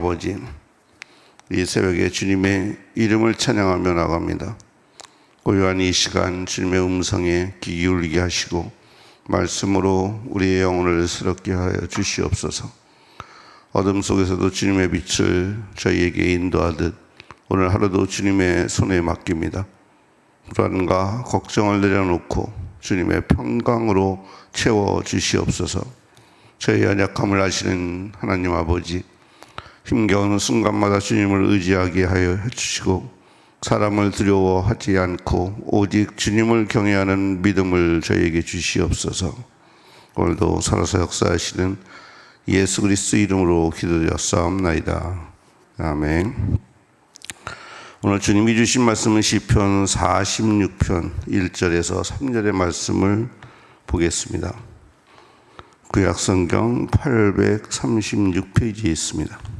아버지, 이 새벽에 주님의 이름을 찬양하며 나갑니다. 고요한 이 시간 주님의 음성에 귀 기울이게 하시고 말씀으로 우리의 영혼을 새롭게 하여 주시옵소서. 어둠 속에서도 주님의 빛을 저희에게 인도하듯 오늘 하루도 주님의 손에 맡깁니다. 불안과 걱정을 내려놓고 주님의 평강으로 채워 주시옵소서. 저희 연약함을 아시는 하나님 아버지, 힘겨운 순간마다 주님을 의지하게 하여 해주시고 사람을 두려워하지 않고 오직 주님을 경외하는 믿음을 저에게 주시옵소서. 오늘도 살아서 역사하시는 예수 그리스도 이름으로 기도드렸사옵나이다. 아멘. 오늘 주님이 주신 말씀은 시편 46편 1절에서 3절의 말씀을 보겠습니다. 구약 성경 836페이지에 있습니다.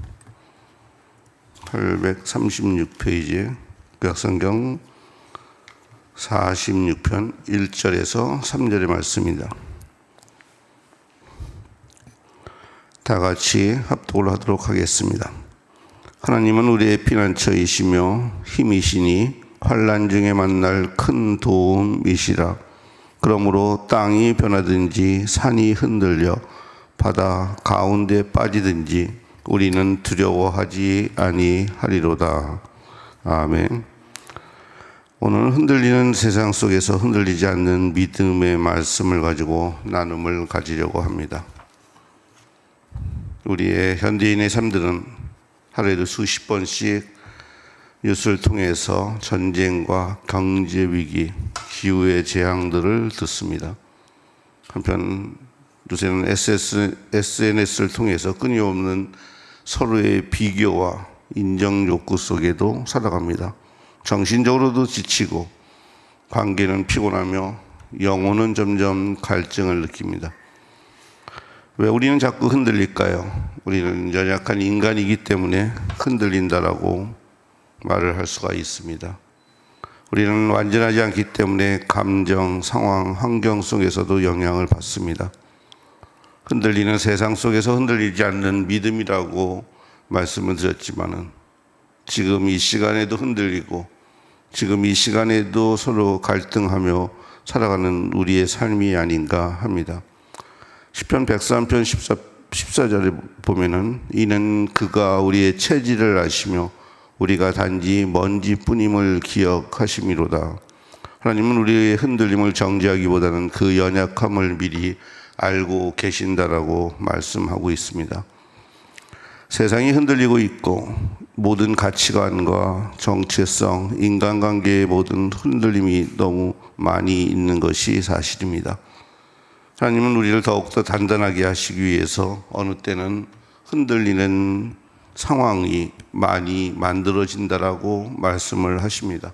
836페이지에 구약 성경 46편 1절에서 3절의 말씀입니다. 다 같이 합독을 하도록 하겠습니다. 하나님은 우리의 피난처이시며 힘이시니 환란 중에 만날 큰 도움이시라. 그러므로 땅이 변하든지 산이 흔들려 바다 가운데 빠지든지 우리는 두려워하지 아니하리로다. 아멘. 오늘 흔들리는 세상 속에서 흔들리지 않는 믿음의 말씀을 가지고 나눔을 가지려고 합니다. 우리의 현대인의 삶들은 하루에도 수십 번씩 뉴스를 통해서 전쟁과 경제 위기, 기후의 재앙들을 듣습니다. 한편 요새는 SS, SNS를 통해서 끊임없는 서로의 비교와 인정 욕구 속에도 살아갑니다. 정신적으로도 지치고 관계는 피곤하며 영혼은 점점 갈증을 느낍니다. 왜 우리는 자꾸 흔들릴까요? 우리는 연약한 인간이기 때문에 흔들린다라고 말을 할 수가 있습니다. 우리는 완전하지 않기 때문에 감정, 상황, 환경 속에서도 영향을 받습니다. 흔들리는 세상 속에서 흔들리지 않는 믿음이라고 말씀을 드렸지만은 지금 이 시간에도 흔들리고 지금 이 시간에도 서로 갈등하며 살아가는 우리의 삶이 아닌가 합니다. 시편 103편 14, 14절에 보면은 이는 그가 우리의 체질을 아시며 우리가 단지 먼지뿐임을 기억하심이로다. 하나님은 우리의 흔들림을 정지하기보다는 그 연약함을 미리 알고 계신다라고 말씀하고 있습니다. 세상이 흔들리고 있고 모든 가치관과 정체성, 인간관계의 모든 흔들림이 너무 많이 있는 것이 사실입니다. 하나님은 우리를 더욱더 단단하게 하시기 위해서 어느 때는 흔들리는 상황이 많이 만들어진다라고 말씀을 하십니다.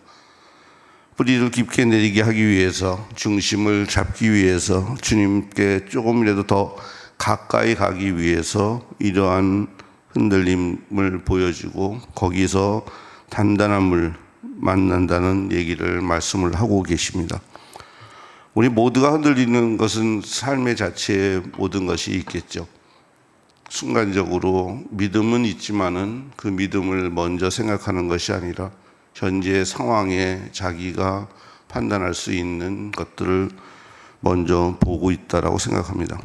뿌리를 깊게 내리게 하기 위해서 중심을 잡기 위해서 주님께 조금이라도 더 가까이 가기 위해서 이러한 흔들림을 보여주고 거기서 단단함을 만난다는 얘기를 말씀을 하고 계십니다. 우리 모두가 흔들리는 것은 삶의 자체에 모든 것이 있겠죠. 순간적으로 믿음은 있지만은 그 믿음을 먼저 생각하는 것이 아니라 현재 상황에 자기가 판단할 수 있는 것들을 먼저 보고 있다라고 생각합니다.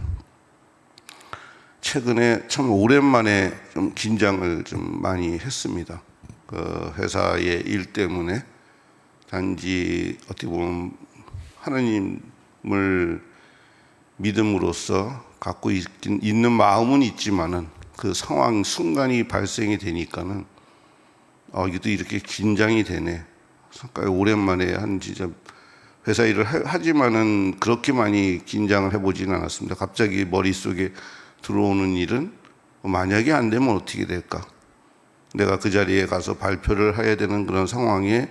최근에 참 오랜만에 좀 긴장을 좀 많이 했습니다. 그 회사의 일 때문에 단지 어떻게 보면 하나님을 믿음으로써 갖고 있긴, 있는 마음은 있지만은 그 상황 순간이 발생이 되니까는 어 이것도 이렇게 긴장이 되네. 오랜만에 한 진짜 회사 일을 하, 지만은 그렇게 많이 긴장을 해보지는 않았습니다. 갑자기 머릿속에 들어오는 일은 만약에 안 되면 어떻게 될까? 내가 그 자리에 가서 발표를 해야 되는 그런 상황에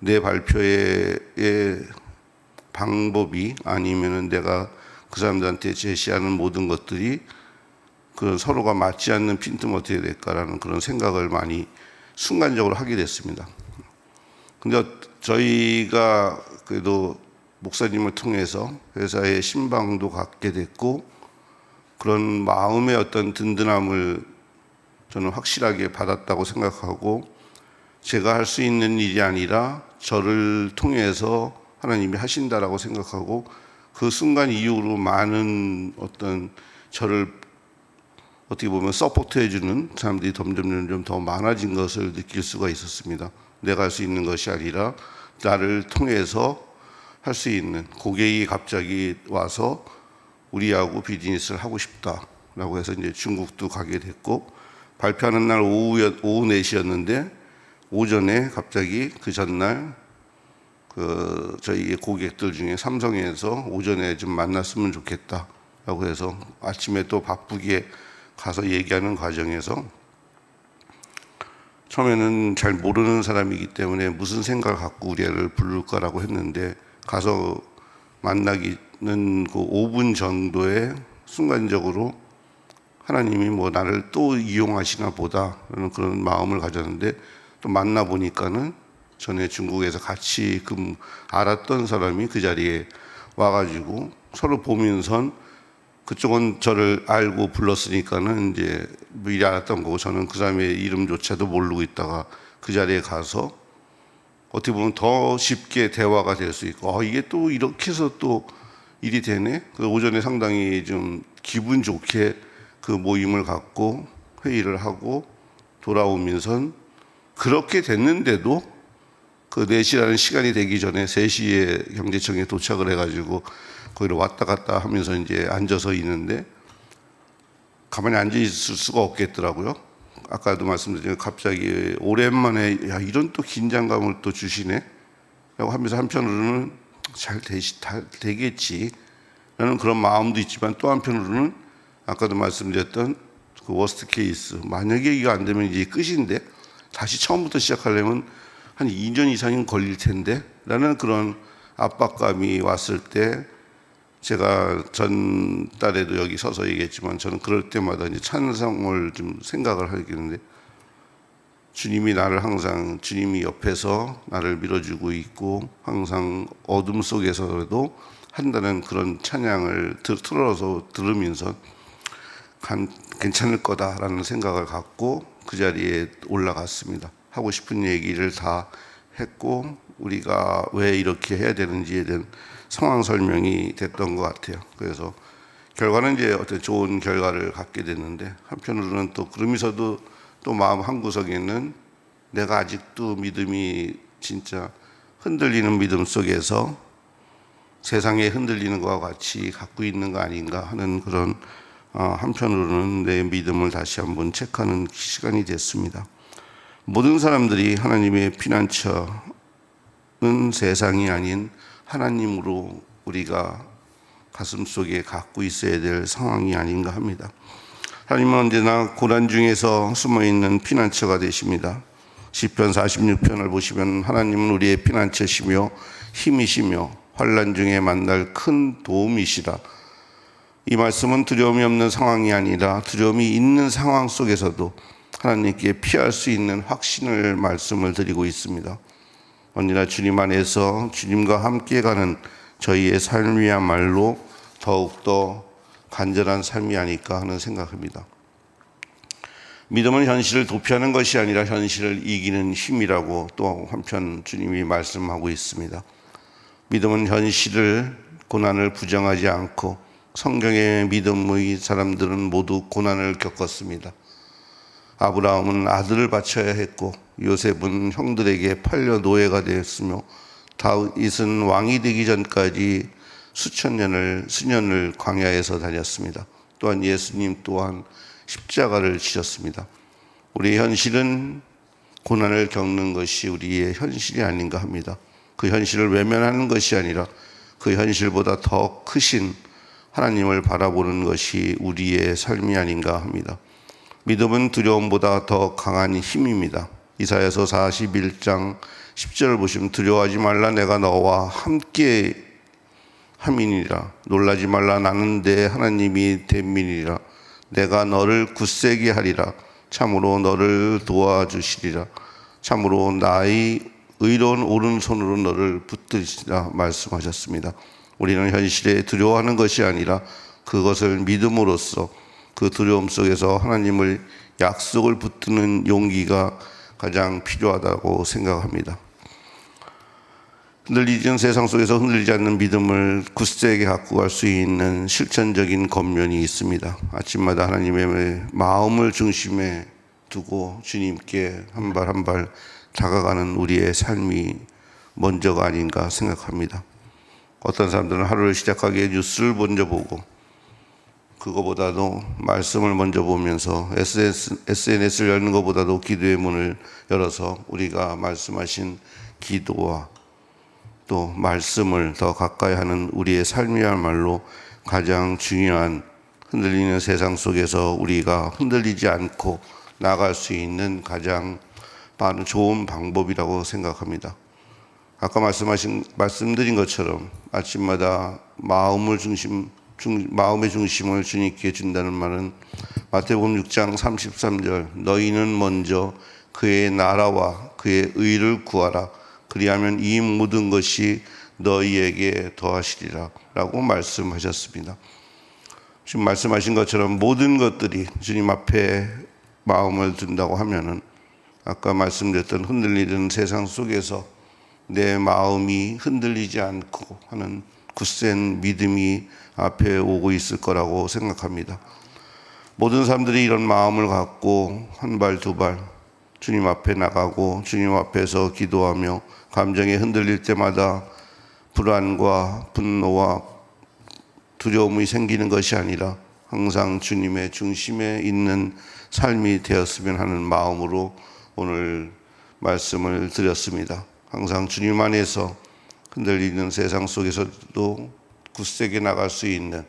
내 발표의 방법이 아니면은 내가 그 사람들한테 제시하는 모든 것들이 그 서로가 맞지 않는 핀트면 어떻게 될까라는 그런 생각을 많이 순간적으로 하게 됐습니다. 근데 저희가 그래도 목사님을 통해서 회사의 신방도 갖게 됐고 그런 마음의 어떤 든든함을 저는 확실하게 받았다고 생각하고 제가 할 수 있는 일이 아니라 저를 통해서 하나님이 하신다라고 생각하고 그 순간 이후로 많은 어떤 저를 어떻게 보면 서포트해 주는 사람들이 점점 점점 더 많아진 것을 느낄 수가 있었습니다. 내가 할 수 있는 것이 아니라 나를 통해서 할 수 있는 고객이 갑자기 와서 우리하고 비즈니스를 하고 싶다라고 해서 이제 중국도 가게 됐고 발표하는 날 오후 오후 4시였는데 오전에 갑자기 그 전날 그 저희 고객들 중에 삼성에서 오전에 좀 만났으면 좋겠다라고 해서 아침에 또 바쁘게 가서 얘기하는 과정에서 처음에는 잘 모르는 사람이기 때문에 무슨 생각을 갖고 우리를 부를까라고 했는데 가서 만나기는 그 5분 정도에 순간적으로 하나님이 뭐 나를 또 이용하시나 보다라는 그런 마음을 가졌는데 또 만나 보니까는 전에 중국에서 같이 그 알았던 사람이 그 자리에 와가지고 서로 보면서 그쪽은 저를 알고 불렀으니까는 이제 미리 알았던 거고 저는 그 사람의 이름조차도 모르고 있다가 그 자리에 가서 어떻게 보면 더 쉽게 대화가 될 수 있고 아, 이게 또 이렇게 해서 또 일이 되네. 그 오전에 상당히 좀 기분 좋게 그 모임을 갖고 회의를 하고 돌아오면서 그렇게 됐는데도 그 4시라는 시간이 되기 전에 3시에 경제청에 도착을 해가지고 거기로 왔다 갔다 하면서 이제 앉아서 있는데 가만히 앉아 있을 수가 없겠더라고요. 아까도 말씀드린 갑자기 오랜만에 야 이런 또 긴장감을 또 주시네. 라고 하면서 한편으로는 잘 되시 다 되겠지. 라는 그런 마음도 있지만 또 한편으로는 아까도 말씀드렸던 그 워스트 케이스 만약에 이거 안 되면 이제 끝인데 다시 처음부터 시작하려면 한 2년 이상은 걸릴 텐데 라는 그런 압박감이 왔을 때 제가 전 달에도 여기 서서 얘기했지만 저는 그럴 때마다 이제 찬성을 좀 생각을 하겠는데 주님이 나를 항상 주님이 옆에서 나를 밀어주고 있고 항상 어둠 속에서도 한다는 그런 찬양을 들- 틀어서 들으면서 간- 괜찮을 거다라는 생각을 갖고 그 자리에 올라갔습니다. 하고 싶은 얘기를 다 했고 우리가 왜 이렇게 해야 되는지에 대한 상황 설명이 됐던 것 같아요. 그래서 결과는 이제 어떤 좋은 결과를 갖게 됐는데 한편으로는 또 그러면서도 또 마음 한 구석에는 내가 아직도 믿음이 진짜 흔들리는 믿음 속에서 세상에 흔들리는 것과 같이 갖고 있는 거 아닌가 하는 그런 어, 한편으로는 내 믿음을 다시 한번 체크하는 시간이 됐습니다. 모든 사람들이 하나님의 피난처는 세상이 아닌 하나님으로 우리가 가슴 속에 갖고 있어야 될 상황이 아닌가 합니다. 하나님은 언제나 고난 중에서 숨어 있는 피난처가 되십니다. 시편 46편을 보시면 하나님은 우리의 피난처시며 힘이시며 환란 중에 만날 큰 도움이시라. 이 말씀은 두려움이 없는 상황이 아니라 두려움이 있는 상황 속에서도 하나님께 피할 수 있는 확신을 말씀을 드리고 있습니다. 언제나 주님 안에서 주님과 함께 가는 저희의 삶이야말로 더욱더 간절한 삶이 아닐까 하는 생각합니다. 믿음은 현실을 도피하는 것이 아니라 현실을 이기는 힘이라고 또 한편 주님이 말씀하고 있습니다. 믿음은 현실을 고난을 부정하지 않고 성경의 믿음의 사람들은 모두 고난을 겪었습니다. 아브라함은 아들을 바쳐야 했고 요셉은 형들에게 팔려 노예가 되었으며 다윗은 왕이 되기 전까지 수천 년을 수년을 광야에서 다녔습니다. 또한 예수님 또한 십자가를 지셨습니다. 우리의 현실은 고난을 겪는 것이 우리의 현실이 아닌가 합니다. 그 현실을 외면하는 것이 아니라 그 현실보다 더 크신 하나님을 바라보는 것이 우리의 삶이 아닌가 합니다. 믿음은 두려움보다 더 강한 힘입니다. 이사야서 41장 10절을 보시면 두려워하지 말라 내가 너와 함께 함이니라 놀라지 말라 나는 내 하나님이 됨이니라 내가 너를 굳세게 하리라 참으로 너를 도와주시리라 참으로 나의 의로운 오른손으로 너를 붙드시라 말씀하셨습니다. 우리는 현실에 두려워하는 것이 아니라 그것을 믿음으로써 그 두려움 속에서 하나님을 약속을 붙드는 용기가 가장 필요하다고 생각합니다. 흔들리는 세상 속에서 흔들리지 않는 믿음을 굳세게 갖고 갈 수 있는 실천적인 겉면이 있습니다. 아침마다 하나님의 마음을 중심에 두고 주님께 한 발 한 발 다가가는 우리의 삶이 먼저가 아닌가 생각합니다. 어떤 사람들은 하루를 시작하기에 뉴스를 먼저 보고 그거보다도 말씀을 먼저 보면서 SNS, SNS를 열는 것보다도 기도의 문을 열어서 우리가 말씀하신 기도와 또 말씀을 더 가까이 하는 우리의 삶이야말로 가장 중요한 흔들리는 세상 속에서 우리가 흔들리지 않고 나갈 수 있는 가장 빠른 좋은 방법이라고 생각합니다. 아까 말씀하신 말씀드린 것처럼 아침마다 마음을 중심 중, 마음의 중심을 주님께 준다는 말은 마태복음 6장 33절 너희는 먼저 그의 나라와 그의 의를 구하라 그리하면 이 모든 것이 너희에게 더하시리라 라고 말씀하셨습니다. 지금 말씀하신 것처럼 모든 것들이 주님 앞에 마음을 둔다고 하면은 아까 말씀드렸던 흔들리는 세상 속에서 내 마음이 흔들리지 않고 하는 굳센 믿음이 앞에 오고 있을 거라고 생각합니다. 모든 사람들이 이런 마음을 갖고 한 발 두 발 주님 앞에 나가고 주님 앞에서 기도하며 감정이 흔들릴 때마다 불안과 분노와 두려움이 생기는 것이 아니라 항상 주님의 중심에 있는 삶이 되었으면 하는 마음으로 오늘 말씀을 드렸습니다. 항상 주님 안에서 흔들리는 세상 속에서도 굳세게 나갈 수 있는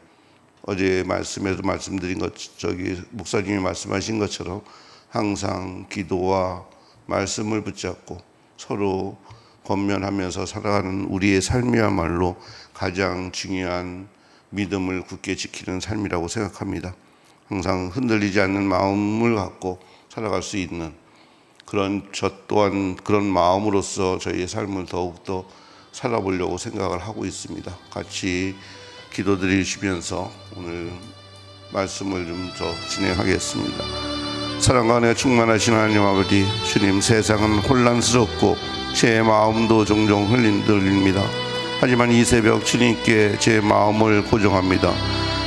어제 말씀에도 말씀드린 것 저기 목사님이 말씀하신 것처럼 항상 기도와 말씀을 붙잡고 서로 권면하면서 살아가는 우리의 삶이야말로 가장 중요한 믿음을 굳게 지키는 삶이라고 생각합니다. 항상 흔들리지 않는 마음을 갖고 살아갈 수 있는 그런 저 또한 그런 마음으로서 저희의 삶을 더욱더 살아보려고 생각을 하고 있습니다. 같이 기도드리시면서 오늘 말씀을 좀 더 진행하겠습니다. 사랑과 은혜 충만하신 하나님 아버지 주님 세상은 혼란스럽고 제 마음도 종종 흔들립니다. 하지만 이 새벽 주님께 제 마음을 고정합니다.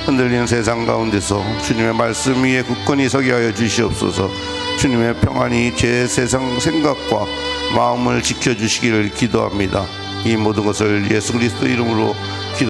흔들리는 세상 가운데서 주님의 말씀 위에 굳건히 서게 하여 주시옵소서. 주님의 평안이 제 세상 생각과 마음을 지켜주시기를 기도합니다. 이 모든 것을 예수 그리스도 이름으로